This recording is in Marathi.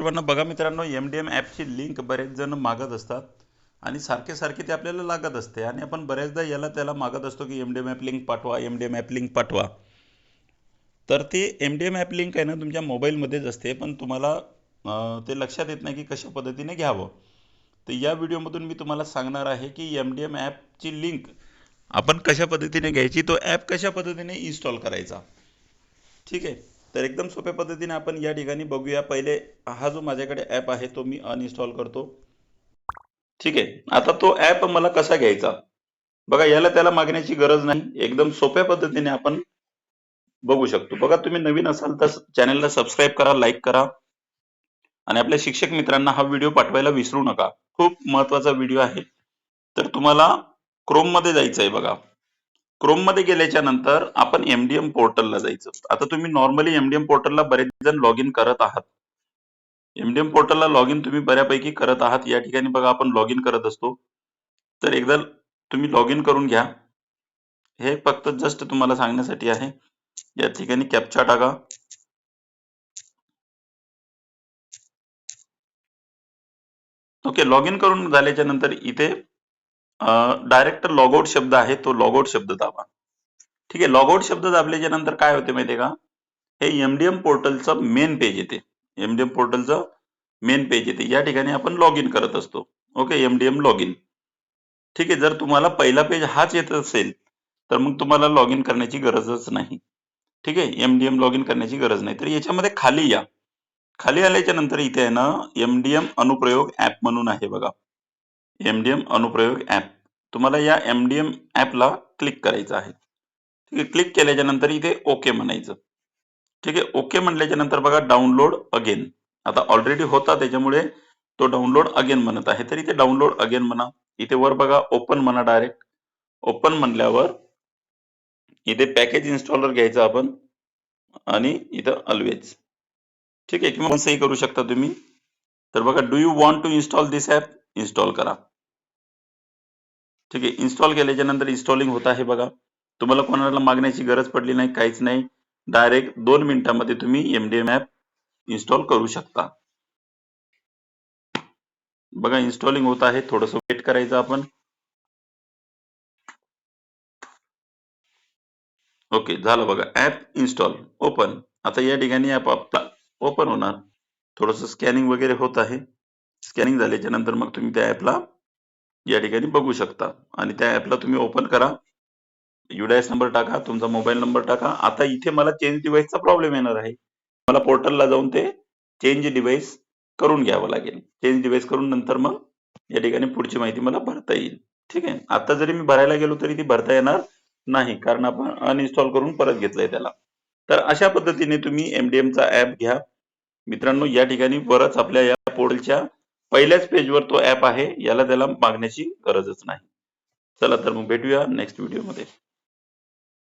सर्वांना बघा मित्रांनो एम डी एम ॲपची लिंक बरेच जण मागत असतात आणि सारखे सारखे ते आपल्याला लागत असते. आणि आपण बऱ्याचदा याला त्याला मागत असतो की M D M app link पाठवा M D M app link पाठवा. तर ते M D M app link आहे ना तुमच्या मोबाईलमध्येच असते पण तुम्हाला ते लक्षात येत नाही की कशा पद्धतीने घ्यावं. तर या व्हिडिओमधून मी तुम्हाला सांगणार आहे की एम डी एम ॲपची लिंक आपण कशा पद्धतीने घ्यायची तो ॲप कशा पद्धतीने इन्स्टॉल करायचा. ठीक आहे? तर एकदम सोप्या पद्धतीने आपण या ठिकाणी बघूया. पहिले हा जो माझ्याकडे ॲप आहे तो मी अनइन्स्टॉल करतो. ठीक आहे. आता तो ॲप मला कसा घ्यायचा? बघा याला त्याला मागण्याची गरज नाही. एकदम सोप्या पद्धतीने आपण बघू शकतो. बघा तुम्ही नवीन असाल तर चॅनलला सबस्क्राईब करा लाईक करा. आणि आपल्या शिक्षक मित्रांना हा व्हिडिओ पाठवायला विसरू नका. खूप महत्त्वाचा व्हिडिओ आहे. तर तुम्हाला क्रोममध्ये जायचं आहे बघा. क्रोममध्ये गेल्याच्यानंतर आपण एमडीएम पोर्टलला जायचं. आता तुम्ही नॉर्मली एमडीएम पोर्टलला बरेच जण लॉग इन करत आहात. एमडीएम पोर्टलला लॉग इन तुम्ही बऱ्यापैकी करत आहात. या ठिकाणी बघा आपण लॉग इन करत असतो. तर एकदा तुम्ही लॉग इन करून घ्या. हे फक्त जस्ट तुम्हाला सांगण्यासाठी आहे. या ठिकाणी कॅप्चा टाका. ओके लॉग इन करून झाल्याच्यानंतर इथे डायरेक्ट लॉगआउट शब्द आहे तो लॉगआउट शब्द दाबा. ठीक आहे लॉगआउट शब्द दाबल्याच्या नंतर काय होते माहितीये का? हे एमडीएम पोर्टलचं मेन पेज येते. एमडीएम पोर्टलचं मेन पेज येते. या ठिकाणी आपण लॉग इन करत असतो. ओके एमडीएम लॉग इन ठीक आहे जर तुम्हाला पहिला पेज हाच येत असेल तर मग तुम्हाला लॉग इन करण्याची गरजच नाही. ठीक आहे एमडीएम लॉग इन करण्याची गरज नाही. तर याच्यामध्ये खाली या. खाली आल्याच्यानंतर इथे आहे ना एमडीएम अनुप्रयोग ऍप म्हणून आहे बघा. एमडीएम अनुप्रयोग ऍप तुम्हाला या एमडीएम ॲपला क्लिक करायचं आहे. ठीक आहे क्लिक केल्याच्यानंतर इथे ओके म्हणायचं. ठीक आहे ओके म्हटल्याच्या नंतर बघा डाउनलोड अगेन आता ऑलरेडी होता त्याच्यामुळे तो डाउनलोड अगेन म्हणत आहे. तर इथे डाउनलोड अगेन म्हणा. इथे वर बघा ओपन म्हणा डायरेक्ट ओपन म्हणल्यावर इथे पॅकेज इन्स्टॉलर घ्यायचं आपण आणि इथं अल्वेज ठीक आहे किंवा सही करू शकता तुम्ही. तर बघा do you want to install this app install करा. ठीक आहे इन्स्टॉल केल्याच्यानंतर इन्स्टॉलिंग होत आहे बघा. तुम्हाला कोणाला मागण्याची गरज पडली नाही काहीच नाही. डायरेक्ट दोन मिनिटांमध्ये तुम्ही एमडीएम ॲप इन्स्टॉल करू शकता. बघा इन्स्टॉलिंग होत आहे थोडस वेट करायचं आपण. ओके झालं बघा ऍप इन्स्टॉल ओपन आता या ठिकाणी ऍप आपला ओपन होणार. थोडस स्कॅनिंग वगैरे होत आहे. स्कॅनिंग झाल्याच्यानंतर मग तुम्ही त्या ऍपला या ठिकाणी बघू शकता. आणि त्या ॲपला तुम्ही ओपन करा. युडायस नंबर टाका तुमचा मोबाईल नंबर टाका. आता इथे मला चेंज डिव्हाइसचा प्रॉब्लेम येणार आहे. मला पोर्टलला जाऊन ते चेंज डिव्हाइस करून घ्यावं लागेल. चेंज डिव्हाइस करून नंतर मग या ठिकाणी पुढची माहिती मला भरता येईल. ठीक आहे? आता जरी मी भरायला गेलो तरी ती भरता येणार नाही कारण आपण अनइन्स्टॉल करून परत घेतलंय त्याला. तर अशा पद्धतीने तुम्ही एमडीएमचा ऍप घ्या. मित्रांनो या ठिकाणी परत आपल्या या पोर्टलच्या पहिल्याच पेजवर तो ऍप आहे याला त्याला मागण्याची गरजच नाही. चला तर मग भेटूया नेक्स्ट व्हिडिओमध्ये